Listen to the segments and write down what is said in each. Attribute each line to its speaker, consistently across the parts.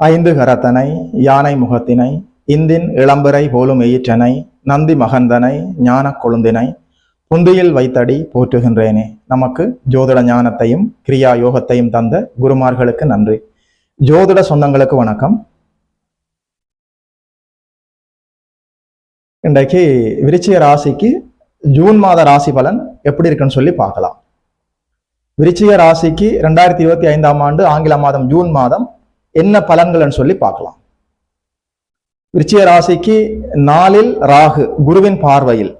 Speaker 1: ஐந்து கரத்தனை யானை முகத்தினை இந்தின் இளம்பரை போலும் எயிற்றனை நந்தி மகந்தனை ஞானக் கொழுந்தினை புந்தியில் வைத்தடி போற்றுகின்றேனே. நமக்கு ஜோதிட ஞானத்தையும் கிரியா யோகத்தையும் தந்த குருமார்களுக்கு நன்றி. ஜோதிட சொந்தங்களுக்கு வணக்கம். இன்றைக்கு விருச்சிக ராசிக்கு ஜூன் மாத ராசி பலன் எப்படி இருக்குன்னு சொல்லி பார்க்கலாம். விருச்சிக ராசிக்கு ரெண்டாயிரத்தி இருபத்தி ஐந்தாம் ஆண்டு ஆங்கில மாதம் ஜூன் மாதம் என்ன பலன்கள்னு சொல்லி பார்க்கலாம். விருச்சிய ராசிக்கு நாலில் ராகு குருவின் பார்வையில்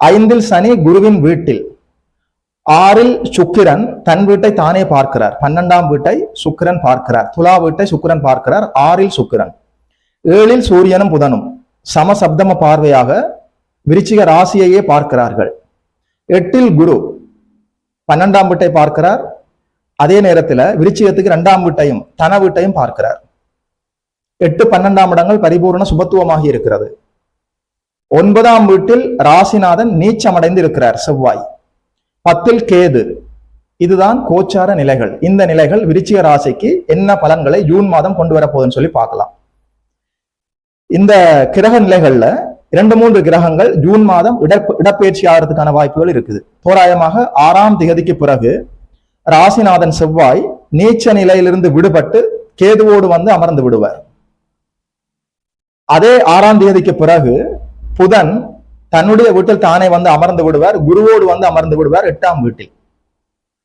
Speaker 1: ஐந்தில் சனி குருவின் வீட்டில் ஆறில் சுக்கிரன் தன் வீட்டை தானே பார்க்கிறார். பன்னெண்டாம் வீட்டை சுக்கிரன் பார்க்கிறார். துலா வீட்டை சுக்கிரன் பார்க்கிறார். ஆறில் சுக்கிரன் ஏழில் சூரியனும் புதனும் சமசப்தம பார்வையாக விருச்சிக ராசியையே பார்க்கிறார்கள். எட்டில் குரு பன்னெண்டாம் வீட்டை பார்க்கிறார். அதே நேரத்துல விருச்சிகத்துக்கு இரண்டாம் வீட்டையும் தன வீட்டையும் பார்க்கிறார். எட்டு பன்னெண்டாம் இடங்கள் பரிபூர்ண சுபத்துவமாக இருக்கிறது. ஒன்பதாம் வீட்டில் ராசிநாதன் நீச்சமடைந்து இருக்கிறார் செவ்வாய். பத்தில் கேது. இதுதான் கோச்சார நிலைகள். இந்த நிலைகள் விருச்சிக ராசிக்கு என்ன பலன்களை ஜூன் மாதம் கொண்டு வரப்போகுதுன்னு சொல்லி பார்க்கலாம். இந்த கிரக நிலைகள்ல இரண்டு மூன்று கிரகங்கள் ஜூன் மாதம் இட இடப்பெயர்ச்சி ஆகிறதுக்கான வாய்ப்புகள் இருக்குது. தோராயமாக ஆறாம் திகதிக்கு பிறகு ராசிநாதன் செவ்வாய் நீச்ச நிலையிலிருந்து விடுபட்டு கேதுவோடு வந்து அமர்ந்து விடுவார். அதே ஆறாம் தேதிக்கு பிறகு புதன் தன்னுடைய வீட்டில் தானே வந்து அமர்ந்து விடுவார். குருவோடு வந்து அமர்ந்து விடுவார் எட்டாம் வீட்டில்.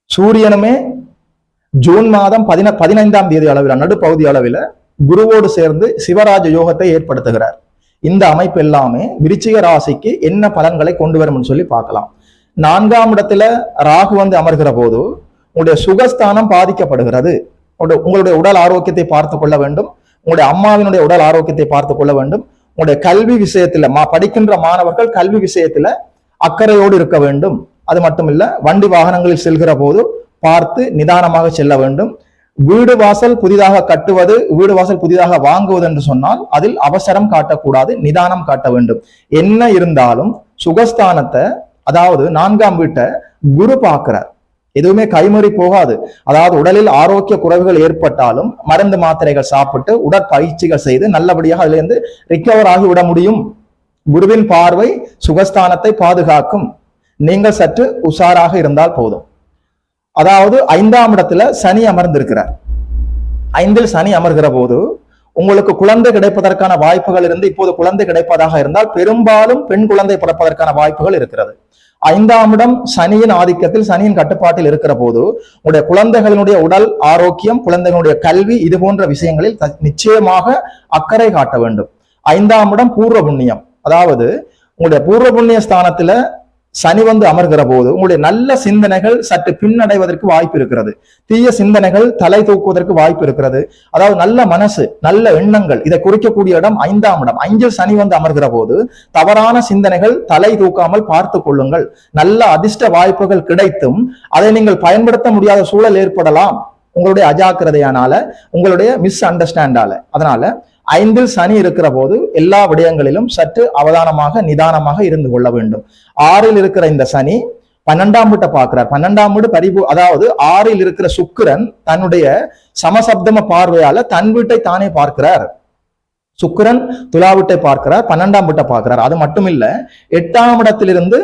Speaker 1: சூரியனுமே ஜூன் மாதம் பதின பதினைந்தாம் தேதி அளவில் நடுப்பகுதி அளவில் குருவோடு சேர்ந்து சிவராஜ யோகத்தை ஏற்படுத்துகிறார். இந்த அமைப்பு எல்லாமே விருச்சிக ராசிக்கு என்ன பலன்களை கொண்டு வரும்னு சொல்லி பார்க்கலாம். நான்காம் இடத்துல ராகு வந்து அமர்கிற போது உங்களுடைய சுகஸ்தானம் பாதிக்கப்படுகிறது. உங்களுடைய உடல் ஆரோக்கியத்தை பார்த்து கொள்ள வேண்டும். உங்களுடைய அம்மாவினுடைய உடல் ஆரோக்கியத்தை பார்த்து கொள்ள வேண்டும். உங்களுடைய கல்வி விஷயத்துல மா படிக்கின்ற மாணவர்கள் கல்வி விஷயத்துல அக்கறையோடு இருக்க வேண்டும். அது மட்டும் இல்ல வண்டி வாகனங்களில் செல்கிற போது பார்த்து நிதானமாக செல்ல வேண்டும். வீடு வாசல் புதிதாக கட்டுவது வீடு வாசல் புதிதாக வாங்குவது என்று சொன்னால் அதில் அவசரம் காட்டக்கூடாது நிதானம் காட்ட வேண்டும். என்ன இருந்தாலும் சுகஸ்தானத்தை அதாவது நான்காம் வீட்டை குரு பார்க்கிறார். எதுவுமே கைமறி போகாது. அதாவது உடலில் ஆரோக்கிய குறைவுகள் ஏற்பட்டாலும் மருந்து மாத்திரைகள் சாப்பிட்டு உடற்பயிற்சிகள் செய்து நல்லபடியாக அதிலிருந்து ரிக்கவர் ஆகி விட முடியும். குருவின் பார்வை சுகஸ்தானத்தை பாதுகாக்கும். நீங்கள் சற்று உஷாராக இருந்தால் போதும். அதாவது ஐந்தாம் இடத்துல சனி அமர்ந்திருக்கிறார். ஐந்தில் சனி அமர்கிற போது உங்களுக்கு குழந்தை கிடைப்பதற்கான வாய்ப்புகள் இருந்து இப்போது குழந்தை கிடைப்பதாக இருந்தால் பெரும்பாலும் பெண் குழந்தை பிறப்பதற்கான வாய்ப்புகள் இருக்கிறது. ஐந்தாம் இடம் சனியின் ஆதிக்கத்தில் சனியின் கட்டுப்பாட்டில் இருக்கிற போது உங்களுடைய குழந்தைகளினுடைய உடல் ஆரோக்கியம் குழந்தைகளுடைய கல்வி இது போன்ற விஷயங்களில் நிச்சயமாக அக்கறை காட்ட வேண்டும். ஐந்தாம் இடம் பூர்வ புண்ணியம். அதாவது உங்களுடைய பூர்வ புண்ணிய ஸ்தானத்துல சனி வந்து அமர்கிற போது உங்களுடைய நல்ல சிந்தனைகள் சற்று பின்னடைவதற்கு வாய்ப்பு இருக்கிறது. தீய சிந்தனைகள் தலை தூக்குவதற்கு வாய்ப்பு இருக்கிறது. அதாவது நல்ல மனசு நல்ல எண்ணங்கள் இதை குறிக்கக்கூடிய இடம் ஐந்தாம் இடம். அஞ்சில் சனி வந்து அமர்கிற போது தவறான சிந்தனைகள் தலை தூக்காமல் பார்த்து கொள்ளுங்கள். நல்ல அதிர்ஷ்ட வாய்ப்புகள் கிடைத்தும் அதை நீங்கள் பயன்படுத்த முடியாத சூழல் ஏற்படலாம். உங்களுடைய அஜாக்கிரதையானால உங்களுடைய மிஸ் அண்டர்ஸ்டாண்டால அதனால ஐந்தில் சனி இருக்கிற போது எல்லா விடயங்களிலும் சற்று அவதானமாக நிதானமாக இருந்து கொள்ள வேண்டும். ஆறில் இருக்கிற இந்த சனி பன்னெண்டாம் வீட்டை பார்க்கிறார். பன்னெண்டாம் வீடு பரிபூ அதாவது ஆறில் இருக்கிற சுக்கிரன் தன்னுடைய சமசப்தம பார்வையால தன் வீட்டை தானே பார்க்கிறார். சுக்கிரன் துலா வீட்டை பார்க்கிறார் பன்னெண்டாம் வீட்டை பார்க்கிறார். அது மட்டும் இல்ல எட்டாம் இடத்திலிருந்து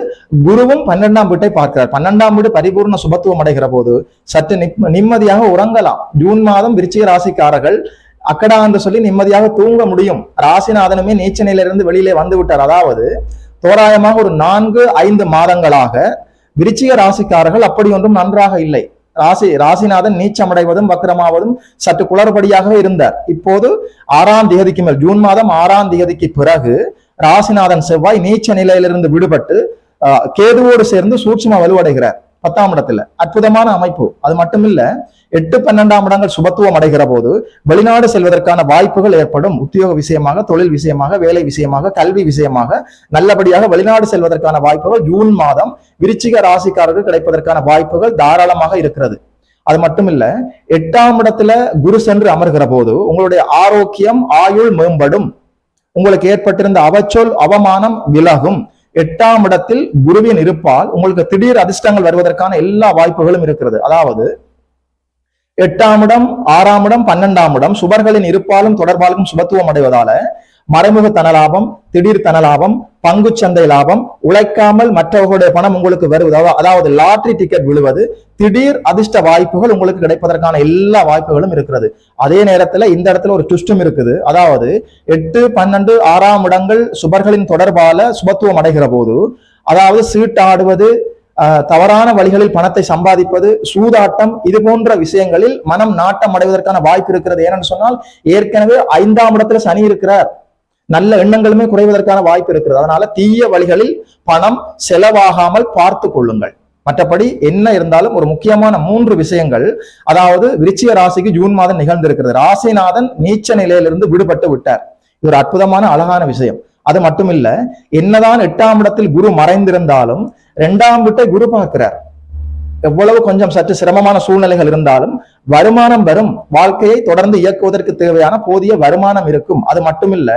Speaker 1: குருவும் பன்னெண்டாம் வீட்டை பார்க்கிறார். பன்னெண்டாம் வீடு பரிபூர்ண சுபத்துவம் அடைகிற போது சற்று நிம்மதியாக உறங்கலாம். ஜூன் மாதம் விருச்சிக ராசிக்காரர்கள் அக்கடா என்று சொல்லி நிம்மதியாக தூங்க முடியும். ராசிநாதனுமே நீச்ச நிலையிலிருந்து வெளியிலே வந்து விட்டார். அதாவது தோராயமாக ஒரு நான்கு ஐந்து மாதங்களாக விருச்சிக ராசிக்காரர்கள் அப்படி ஒன்றும் நன்றாக இல்லை. ராசி ராசிநாதன் நீச்சமடைவதும் வக்கரமாவதும் சற்று குளறுபடியாகவே இருந்தார். இப்போது ஆறாம் தேதிக்கு மேல் ஜூன் மாதம் ஆறாம் தேதிக்கு பிறகு ராசிநாதன் செவ்வாய் நீச்ச நிலையிலிருந்து விடுபட்டு கேதுவோடு சேர்ந்து சூட்சும வலுவடைகிறார் பத்தாம் இடத்துல. அற்புதமான அமைப்பு. அது மட்டும் எட்டு பன்னெண்டாம் இடங்கள் சுபத்துவம் அடைகிற போது வெளிநாடு செல்வதற்கான வாய்ப்புகள் ஏற்படும். உத்தியோக விஷயமாக தொழில் விஷயமாக வேலை விஷயமாக கல்வி விஷயமாக நல்லபடியாக வெளிநாடு செல்வதற்கான வாய்ப்புகள் ஜூன் மாதம் விருச்சிக ராசிக்காரர்கள் கிடைப்பதற்கான வாய்ப்புகள் தாராளமாக இருக்கிறது. அது மட்டும் இல்ல எட்டாம் இடத்துல குரு சென்று அமர்கிற போது உங்களுடைய ஆரோக்கியம் ஆயுள் மேம்படும். உங்களுக்கு ஏற்பட்டிருந்த அவச்சொல் அவமானம் விலகும். எட்டாம் இடத்தில் குருவின் இருப்பால் உங்களுக்கு திடீர் அதிர்ஷ்டங்கள் வருவதற்கான எல்லா வாய்ப்புகளும் இருக்கிறது. அதாவது எட்டாம் இடம் ஆறாம் இடம் பன்னெண்டாம் இடம். சுபர்களின் இருப்பாலும் தொடர்பாலும் சுபத்துவம் அடைவதால மறைமுக தனலாபம் திடீர் தனலாபம் பங்கு சந்தை லாபம் உழைக்காமல் மற்றவர்களுடைய பணம் உங்களுக்கு வருவது அதாவது- லாட்ரி டிக்கெட் விழுவது திடீர் அதிர்ஷ்ட வாய்ப்புகள் உங்களுக்கு கிடைப்பதற்கான எல்லா வாய்ப்புகளும் இருக்கிறது. அதே நேரத்துல இந்த இடத்துல ஒரு ட்விஸ்டும் இருக்குது. அதாவது எட்டு பன்னெண்டு ஆறாம் இடங்கள் சுபர்களின் தொடர்பால சுபத்துவம் அடைகிற போது அதாவது சீட்டாடுவது தவறான வழிகளில் பணத்தை சம்பாதிப்பது சூதாட்டம் இது போன்ற விஷயங்களில் மனம் நாட்டம் அடைவதற்கான வாய்ப்பு இருக்கிறது. ஏனென்று சொன்னால் ஏற்கனவே ஐந்தாம் இடத்துல சனி இருக்கிறார். நல்ல எண்ணங்களுமே குறைவதற்கான வாய்ப்பு இருக்கிறது. அதனால தீய வழிகளில் பணம் செலவாகாமல் பார்த்து கொள்ளுங்கள். மற்றபடி என்ன இருந்தாலும் ஒரு முக்கியமான மூன்று விஷயங்கள் அதாவது விருச்சிக ராசிக்கு ஜூன் மாதம் நிகழ்ந்திருக்கிறது. ராசிநாதன் நீச்ச நிலையிலிருந்து விடுபட்டு விட்டார். இது ஒரு அற்புதமான அழகான விஷயம். அது மட்டும் இல்ல என்னதான் எட்டாம் இடத்தில் குரு மறைந்திருந்தாலும் இரண்டாம் வீட்டை குரு பார்க்கிறார். எவ்வளவு கொஞ்சம் சற்று சிரமமான சூழ்நிலைகள் இருந்தாலும் வருமானம் வரும். வாழ்க்கையை தொடர்ந்து இயக்குவதற்கு தேவையான போதிய வருமானம் இருக்கும். அது மட்டுமில்ல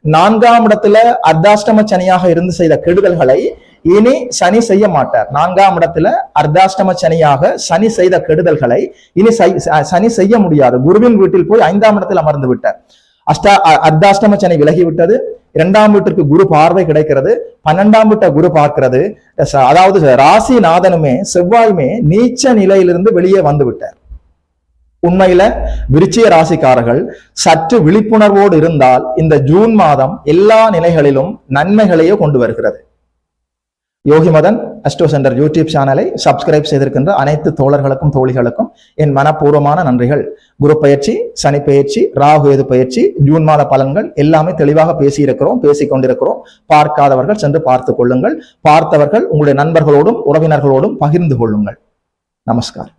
Speaker 1: நான்காம் இடத்துல அர்த்தாஷ்டம சனியாக இருந்து செய்த கெடுதல்களை இனி சனி செய்ய மாட்டார். நான்காம் இடத்துல அர்த்தாஷ்டம சனியாக சனி செய்த கெடுதல்களை இனி செய்- சனி செய்ய முடியாது. குருவின் வீட்டில் போய் ஐந்தாம் இடத்தில் அமர்ந்து விட்டார். அஷ்டா அ- அர்த்தாஷ்டம சனி விலகி விட்டது இரண்டாம் வீட்டிற்கு குரு பார்வை கிடைக்கிறது. பன்னெண்டாம் வீட்டை குரு பார்க்கிறது. அதாவது அதாவது ராசிநாதனுமே செவ்வாயுமே நீச்ச நிலையிலிருந்து வெளியே வந்து விட்டார் உண்மையில விருச்சிய ராசிக்காரர்கள் சற்று விழிப்புணர்வோடு இருந்தால் இந்த ஜூன் மாதம் எல்லா நிலைகளிலும் நன்மைகளையே கொண்டு வருகிறது. Yogi Madan astro centre YouTube சேனலை சப்ஸ்கிரைப் செய்திருக்கின்ற அனைத்து தோழர்களுக்கும் தோழிகளுக்கும் என் மனப்பூர்வமான நன்றிகள். குரு பயிற்சி சனி பயிற்சி ராகு எது பயிற்சி ஜூன் மாத பலன்கள் எல்லாமே தெளிவாக பேசியிருக்கிறோம் பேசிக் கொண்டிருக்கிறோம் பார்க்காதவர்கள் சென்று பார்த்துக் கொள்ளுங்கள். பார்த்தவர்கள் உங்களுடைய நண்பர்களோடும் உறவினர்களோடும் பகிர்ந்து கொள்ளுங்கள். நமஸ்காரம்